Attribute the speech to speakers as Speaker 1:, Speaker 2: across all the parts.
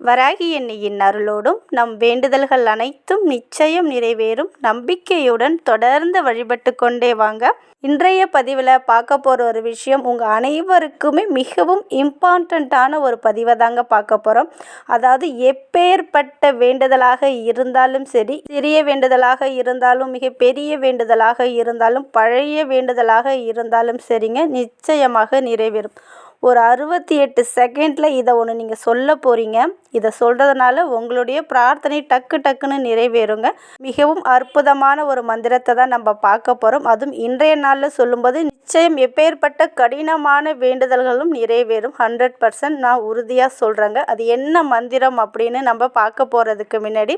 Speaker 1: வராகி எண்ணியின் அருளோடும் நம் வேண்டுதல்கள் அனைத்தும் நிச்சயம் நிறைவேறும். நம்பிக்கையுடன் தொடர்ந்து வழிபட்டு கொண்டே வாங்க. இன்றைய பதிவில் பார்க்க போகிற ஒரு விஷயம் உங்கள் அனைவருக்குமே மிகவும் இம்பார்ட்டண்ட்டான ஒரு பதிவை தாங்க பார்க்க போகிறோம் அதாவது எப்பேற்பட்ட வேண்டுதலாக இருந்தாலும் சரி சிறிய வேண்டுதலாக இருந்தாலும் மிக பெரிய வேண்டுதலாக இருந்தாலும் பழைய வேண்டுதலாக இருந்தாலும் சரிங்க நிச்சயமாக நிறைவேறும். ஒரு அறுபத்தி எட்டு செகண்டில் இதை ஒன்று நீங்கள் சொல்ல போகிறீங்க இதை சொல்கிறதுனால உங்களுடைய பிரார்த்தனை டக்கு டக்குன்னு நிறைவேறுங்க. மிகவும் அற்புதமான ஒரு மந்திரத்தை தான் நம்ம பார்க்க போகிறோம் அதுவும் இன்றைய நாளில் சொல்லும்போது நிச்சயம் எப்பேற்பட்ட கடினமான வேண்டுதல்களும் நிறைவேறும். ஹண்ட்ரட் பர்சன்ட் நான் உறுதியாக சொல்கிறேங்க அது என்ன மந்திரம் அப்படின்னு நம்ம பார்க்க போகிறதுக்கு முன்னாடி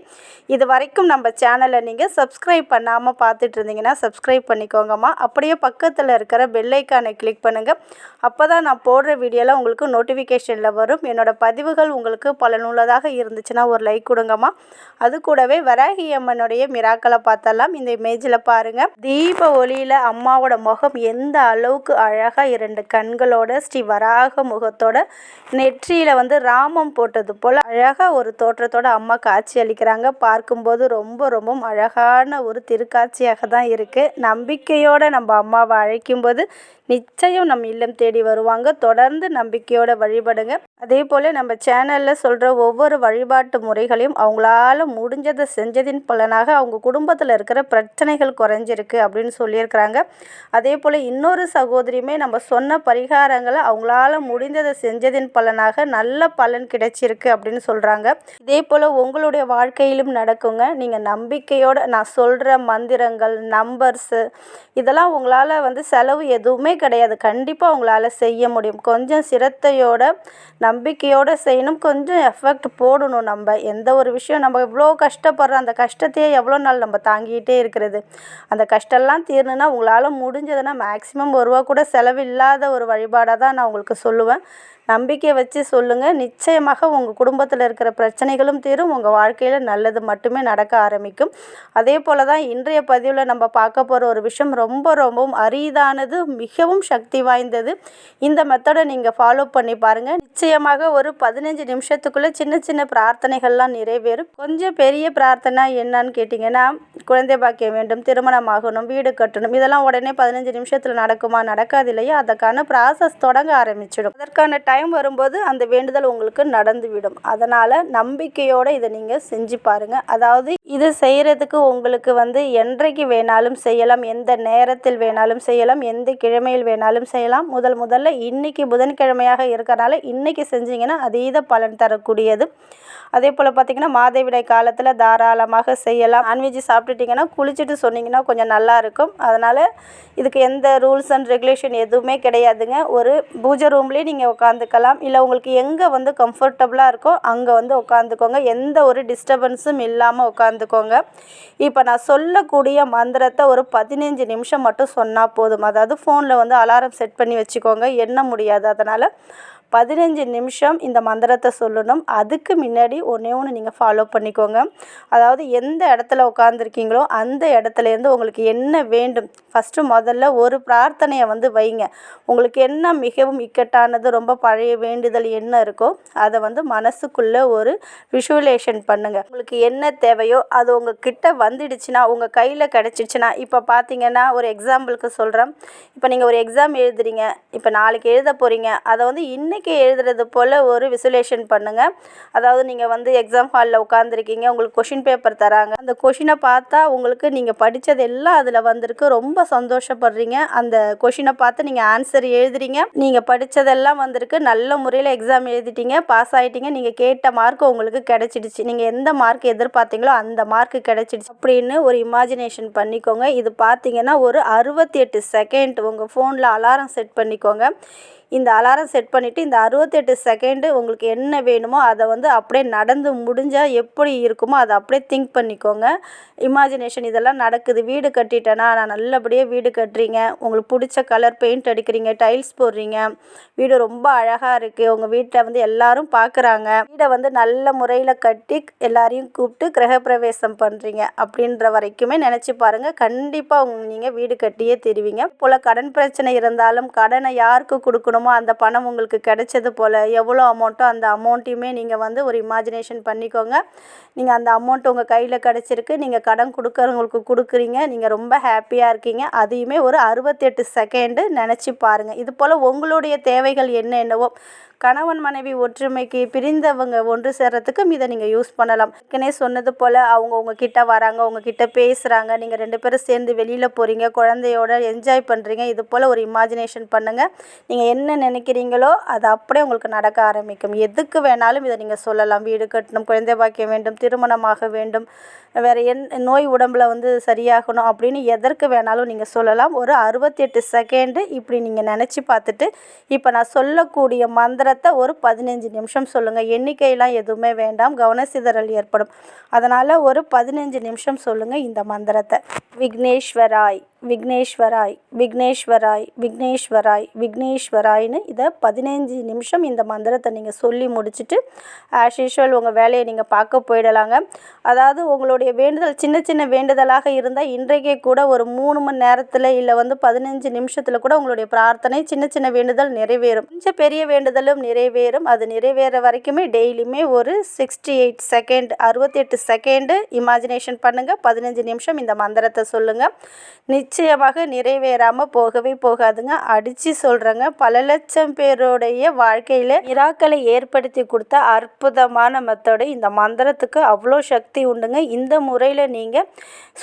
Speaker 1: இது வரைக்கும் நம்ம சேனலை நீங்கள் சப்ஸ்கிரைப் பண்ணாமல் பார்த்துட்டு இருந்தீங்கன்னா சப்ஸ்கிரைப் பண்ணிக்கோங்கம்மா. அப்படியே பக்கத்தில் இருக்கிற பெல்லைக்கானை கிளிக் பண்ணுங்கள் அப்போ தான் நான் போடுற வீடியோலாம் உங்களுக்கு நோட்டிஃபிகேஷனில் வரும். என்னோடய பதிவுகள் உங்களுக்கு பலனுள்ளதாக இருந்துச்சுன்னா ஒரு லைக் கொடுங்கம்மா. அது கூடவே வராகி அம்மனுடைய மிராக்களை பார்த்தலாம் இந்த இமேஜில் பாருங்கள் தீப ஒளியில் அம்மாவோட முகம் எந்த அளவுக்கு அழகாக இரண்டு கண்களோட ஸ்ரீ வராக முகத்தோட நெற்றியில் வந்து ராமம் போட்டது போல் அழகாக ஒரு தோற்றத்தோட அம்மா காட்சி அளிக்கிறாங்க. பார்க்கும்போது ரொம்ப ரொம்ப அழகான ஒரு திருக்காட்சியாக தான் இருக்குது நம்பிக்கையோடு நம்ம அம்மாவை அழைக்கும்போது நிச்சயம் நம் இல்லம் தேடி வருவாங்க. தொடர்ந்து நம்பிக்கையோடு வழிபடுங்க. அதே போல் நம்ம சேனலில் சொல்கிற ஒவ்வொரு வழிபாட்டு முறைகளையும் அவங்களால முடிஞ்சதை செஞ்சதின் பலனாக அவங்க குடும்பத்தில் இருக்கிற பிரச்சனைகள் குறைஞ்சிருக்கு அப்படின்னு சொல்லியிருக்கிறாங்க. அதே போல் இன்னொரு சகோதரியுமே நம்ம சொன்ன பரிகாரங்களை அவங்களால முடிந்ததை செஞ்சதின் பலனாக நல்ல பலன் கிடைச்சிருக்கு அப்படின்னு சொல்கிறாங்க இதே போல் உங்களுடைய வாழ்க்கையிலும் நடக்குங்க. நீங்கள் நம்பிக்கையோடு நான் சொல்கிற மந்திரங்கள் நம்பர்ஸு இதெல்லாம் உங்களால் வந்து செலவு எதுவுமே கிடையாது. கண்டிப்பாக உங்களால் செய்ய முடியும். கொஞ்சம் சிரத்தையோட நம்பிக்கையோடு செய்யணும். கொஞ்சம் எஃபெக்ட் போடணும் நம்ம. எந்த ஒரு விஷயம் நம்ம எவ்வளோ கஷ்டப்படுறோம் அந்த கஷ்டத்தையே எவ்வளோ நாள் நம்ம தாங்கிக்கிட்டே இருக்கிறது. அந்த கஷ்டம்லாம் தீரணுன்னா உங்களால் முடிஞ்சதுன்னா மேக்ஸிமம் ஒரு ரூபா கூட செலவு இல்லாத ஒரு வழிபாடாக தான் நான் உங்களுக்கு சொல்லுவேன். நம்பிக்கை வச்சு சொல்லுங்கள் நிச்சயமாக உங்கள் குடும்பத்தில் இருக்கிற பிரச்சனைகளும் தீரும். உங்கள் வாழ்க்கையில் நல்லது மட்டுமே நடக்க ஆரம்பிக்கும். அதே போல் தான் இன்றைய பதிவில் நம்ம பார்க்க போகிற ஒரு விஷயம் ரொம்ப ரொம்பவும் அரிதானது மிகவும் சக்தி வாய்ந்தது. இந்த மெத்தடை நீங்கள் ஃபாலோ பண்ணி பாருங்கள் நிச்சயமாக ஒரு பதினஞ்சு நிமிஷத்துக்குள்ளே சின்ன சின்ன பிரார்த்தனைகள்லாம் நிறைவேறும். கொஞ்சம் பெரிய பிரார்த்தனை என்னன்னு கேட்டிங்கன்னா குழந்தை பாக்கியம் வேண்டும் திருமணம் ஆகணும் வீடு கட்டணும் இதெல்லாம் உடனே பதினஞ்சு நிமிஷத்தில் நடக்குமா நடக்காது இல்லையா? அதற்கான ப்ராசஸ் தொடங்க ஆரம்பிச்சிடும். அதற்கான டைம் வரும்போது அந்த வேண்டுதல் உங்களுக்கு நடந்துவிடும். அதனால் நம்பிக்கையோடு இதை நீங்கள் செஞ்சு பாருங்கள் அதாவது இது செய்கிறதுக்கு உங்களுக்கு வந்து என்றைக்கு வேணாலும் செய்யலாம் எந்த நேரத்தில் வேணாலும் செய்யலாம் எந்த கிழமையில் வேணாலும் செய்யலாம். முதல் முதல்ல இன்றைக்கி புதன்கிழமையாக இருக்கிறனால இன்றைக்கி செஞ்சீங்கன்னா அதீத பலன் தரக்கூடியது. அதே போல் பார்த்திங்கன்னா மாதவிடாய் காலத்தில் தாராளமாக செய்யலாம். நான்வெஜ் சாப்பிட்டுட்டிங்கன்னா குளிச்சுட்டு சொன்னிங்கன்னா கொஞ்சம் நல்லா இருக்கும். அதனால் இதுக்கு எந்த ரூல்ஸ் அண்ட் ரெகுலேஷன் எதுவுமே கிடையாதுங்க. ஒரு பூஜை ரூம்லேயே நீங்கள் உட்காந்துக்கலாம் இல்லை உங்களுக்கு எங்கே வந்து கம்ஃபர்டபுளாக இருக்கோ அங்கே வந்து உட்காந்துக்கோங்க எந்த ஒரு டிஸ்டர்பன்ஸும் இல்லாமல் உட்காந்துக்கோங்க இப்போ நான் சொல்லக்கூடிய மந்திரத்தை ஒரு பதினஞ்சு நிமிஷம் மட்டும் சொன்னால் போதும். அதாவது ஃபோனில் வந்து அலாரம் செட் பண்ணி வச்சுக்கோங்க. எண்ண முடியாது. அதனால் பதினஞ்சு நிமிஷம் இந்த மந்திரத்தை சொல்லணும். அதுக்கு முன்னாடி ஒன்றே ஒன்று நீங்கள் ஃபாலோ பண்ணிக்கோங்க. அதாவது எந்த இடத்துல உட்காந்துருக்கீங்களோ அந்த இடத்துலேருந்து உங்களுக்கு என்ன வேண்டும்? ஃபஸ்ட்டு முதல்ல ஒரு பிரார்த்தனையை வந்து வைங்க. உங்களுக்கு என்ன மிகவும் இக்கட்டானது ரொம்ப பழைய வேண்டுதல் என்ன இருக்கோ அதை வந்து மனசுக்குள்ளே ஒரு விஷுவலேஷன் பண்ணுங்கள் உங்களுக்கு என்ன தேவையோ அது உங்கள் கிட்ட வந்துடுச்சுன்னா உங்கள் கையில் கிடச்சிச்சின்னா இப்போ பார்த்தீங்கன்னா ஒரு எக்ஸாம்பிளுக்கு சொல்கிறேன் இப்போ நீங்கள் ஒரு எக்ஸாம் எழுதுறீங்க. இப்போ நாளைக்கு எழுத போகிறீங்க அதை வந்து இன்றைக்கி எழுதுறது போல் ஒரு விசுலேஷன் பண்ணுங்கள் அதாவது நீங்கள் வந்து எக்ஸாம் ஹாலில் உட்காந்துருக்கீங்க உங்களுக்கு கொஷின் பேப்பர் தராங்க. அந்த கொஷினை பார்த்தா உங்களுக்கு நீங்கள் படித்தது எல்லாம் அதில் வந்திருக்கு. ரொம்ப சந்தோஷப்படுறீங்க. அந்த கொஷினை பார்த்து நீங்கள் ஆன்சர் எழுதுறீங்க. நீங்கள் படித்ததெல்லாம் வந்திருக்கு. நல்ல முறையில் எக்ஸாம் எழுதிட்டீங்க. பாஸ் ஆகிட்டீங்க நீங்கள் கேட்ட மார்க் உங்களுக்கு கிடச்சிடுச்சு. நீங்கள் எந்த மார்க் எதிர்பார்த்தீங்களோ அந்த மார்க் கிடச்சிடுச்சு. அப்படின்னு ஒரு இமேஜினேஷன் பண்ணிக்கோங்க. இது பார்த்தீங்கன்னா ஒரு அறுபத்தி எட்டு செகண்ட் உங்கள் ஃபோனில் அலாரம் செட் பண்ணிக்கோங்க. இந்த அலாரம் செட் பண்ணிவிட்டு இந்த அறுபத்தெட்டு செகண்டு உங்களுக்கு என்ன வேணுமோ அதை வந்து அப்படியே நடந்து முடிஞ்சால் எப்படி இருக்குமோ அதை அப்படியே திங்க் பண்ணிக்கோங்க. இமேஜினேஷன் இதெல்லாம் நடக்குது. வீடு கட்டிட்டேன்னா நான் நல்லபடியாக வீடு கட்டுறீங்க. உங்களுக்கு பிடிச்ச கலர் பெயிண்ட் அடிக்கிறீங்க டைல்ஸ் போடுறீங்க. வீடு ரொம்ப அழகாக இருக்குது உங்கள் வீட்டில் வந்து எல்லாரும் பார்க்குறாங்க. வீடை வந்து நல்ல முறையில் கட்டி எல்லாரையும் கூப்பிட்டு கிரகப்பிரவேசம் பண்ணுறீங்க அப்படின்ற வரைக்குமே நினச்சி பாருங்கள் கண்டிப்பாக உங்க நீங்கள் வீடு கட்டியே தெரிவிங்க. போல் கடன் பிரச்சனை இருந்தாலும் கடனை யாருக்கு கொடுக்கணும் அந்த பணம் உங்களுக்கு கிடைச்சது போல் எவ்வளோ அமௌண்ட்டோ அந்த அமௌண்ட்டையுமே நீங்கள் வந்து ஒரு இமேஜினேஷன் பண்ணிக்கோங்க. நீங்கள் அந்த அமௌண்ட் உங்கள் கையில் கிடச்சிருக்கு. நீங்கள் கடன் கொடுக்குறவங்களுக்கு கொடுக்குறீங்க. நீங்கள் ரொம்ப ஹாப்பியாக இருக்கீங்க. அதையுமே ஒரு அறுபத்தெட்டு செகண்டு நினச்சி பாருங்கள் இது போல் உங்களுடைய தேவைகள் என்ன என்னவோ கணவன் மனைவி ஒற்றுமைக்கு பிரிந்தவங்க ஒன்று சேர்றதுக்கும் இதை நீங்கள் யூஸ் பண்ணலாம். ஏற்கனவே சொன்னது போல் அவங்க உங்ககிட்ட வராங்க உங்ககிட்ட பேசுகிறாங்க நீங்கள் ரெண்டு பேரும் சேர்ந்து வெளியில் போகிறீங்க குழந்தையோட என்ஜாய் பண்ணுறீங்க இது போல் ஒரு இமேஜினேஷன் பண்ணுங்கள் நீங்கள் என்ன நினைக்கிறீங்களோ அது அப்படியே உங்களுக்கு நடக்க ஆரம்பிக்கும். எதுக்கு வேணாலும் இதை நீங்கள் சொல்லலாம். வீடு கட்டணும் குழந்தை பாக்கியம் வேண்டும் திருமணமாக வேண்டும் வேறு என் நோய் உடம்பில் வந்து சரியாகணும் அப்படின்னு எதற்கு வேணாலும் நீங்கள் சொல்லலாம். ஒரு அறுபத்தெட்டு செகண்டு இப்படி நீங்கள் நினச்சி பார்த்துட்டு இப்போ நான் சொல்லக்கூடிய மந்திர மந்திரத்தை ஒரு பதினஞ்சு நிமிஷம் சொல்லுங்கள் எண்ணிக்கையெல்லாம் எதுவுமே வேண்டாம். கவனசிதறல் ஏற்படும். அதனால் ஒரு பதினஞ்சு நிமிஷம் சொல்லுங்கள் இந்த மந்திரத்தை. விக்னேஸ்வராய். விக்னேஸ்வராய் விக்னேஸ்வராய் விக்னேஸ்வராய் விக்னேஸ்வராய்னு இதை பதினஞ்சு நிமிஷம் இந்த மந்திரத்தை நீங்கள் சொல்லி முடிச்சுட்டு ஆஸ் யூஷுவல் உங்கள் வேலையை நீங்கள் பார்க்க போயிடலாங்க. அதாவது உங்களுடைய வேண்டுதல் சின்ன சின்ன வேண்டுதலாக இருந்தால் இன்றைக்கே கூட ஒரு மூணு மணி நேரத்தில் இல்லை வந்து பதினஞ்சு நிமிஷத்தில் கூட உங்களுடைய பிரார்த்தனை சின்ன சின்ன வேண்டுதல் நிறைவேறும். கொஞ்சம் பெரிய வேண்டுதலும் நிறைவேறும். அது நிறைவேற வரைக்குமே டெய்லியுமே ஒரு சிக்ஸ்டி எயிட் செகண்ட் அறுபத்தெட்டு செகண்டு இமேஜினேஷன் பண்ணுங்கள் பதினஞ்சு நிமிஷம் இந்த மந்திரத்தை சொல்லுங்கள் நிச்சயமாக நிறைவேறாமல் போகவே போகாதுங்க. அடித்து சொல்கிறேங்க பல லட்சம் பேருடைய வாழ்க்கையில் இராக்களை ஏற்படுத்தி கொடுத்த அற்புதமான மெத்தடு. இந்த மந்திரத்துக்கு அவ்வளோ சக்தி உண்டுங்க. இந்த முறையில் நீங்கள்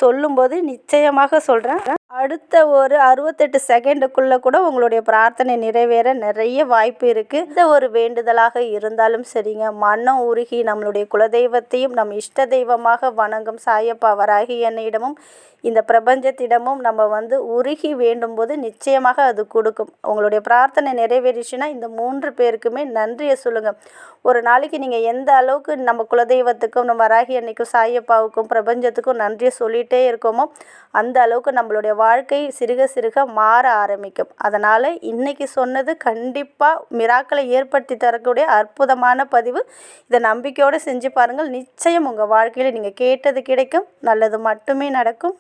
Speaker 1: சொல்லும்போது நிச்சயமாக சொல்கிறேன் அடுத்த ஒரு அறுபத்தெட்டு செகண்டுக்குள்ளே கூட உங்களுடைய பிரார்த்தனை நிறைவேற நிறைய வாய்ப்பு இருக்குது இந்த ஒரு வேண்டுதலாக இருந்தாலும் சரிங்க. மனம் உருகி நம்மளுடைய குலதெய்வத்தையும் நம் இஷ்ட தெய்வமாக வணங்கும் சாயப்பா வராகி என்னிடமும் இந்த பிரபஞ்சத்திடமும் நம்ம வந்து உருகி வேண்டும்போது நிச்சயமாக அது கொடுக்கும். உங்களுடைய பிரார்த்தனை நிறைவேறிச்சுன்னா இந்த மூன்று பேருக்குமே நன்றியை சொல்லுங்கள் ஒரு நாளைக்கு நீங்கள் எந்த அளவுக்கு நம்ம குலதெய்வத்துக்கும் நம்ம வராகி அன்னைக்கும் சாயப்பாவுக்கும் பிரபஞ்சத்துக்கும் நன்றியை சொல்லிகிட்டே இருக்கோமோ அந்த அளவுக்கு நம்மளுடைய வாழ்க்கை சிறுக சிறுக மாற ஆரம்பிக்கும். அதனால் இன்றைக்கி சொன்னது கண்டிப்பாக மிராக்களை ஏற்படுத்தி தரக்கூடிய அற்புதமான பதிவு. இதை நம்பிக்கையோடு செஞ்சு பாருங்கள். நிச்சயம் உங்கள் வாழ்க்கையில் நீங்கள் கேட்டது கிடைக்கும். நல்லது மட்டுமே நடக்கும்.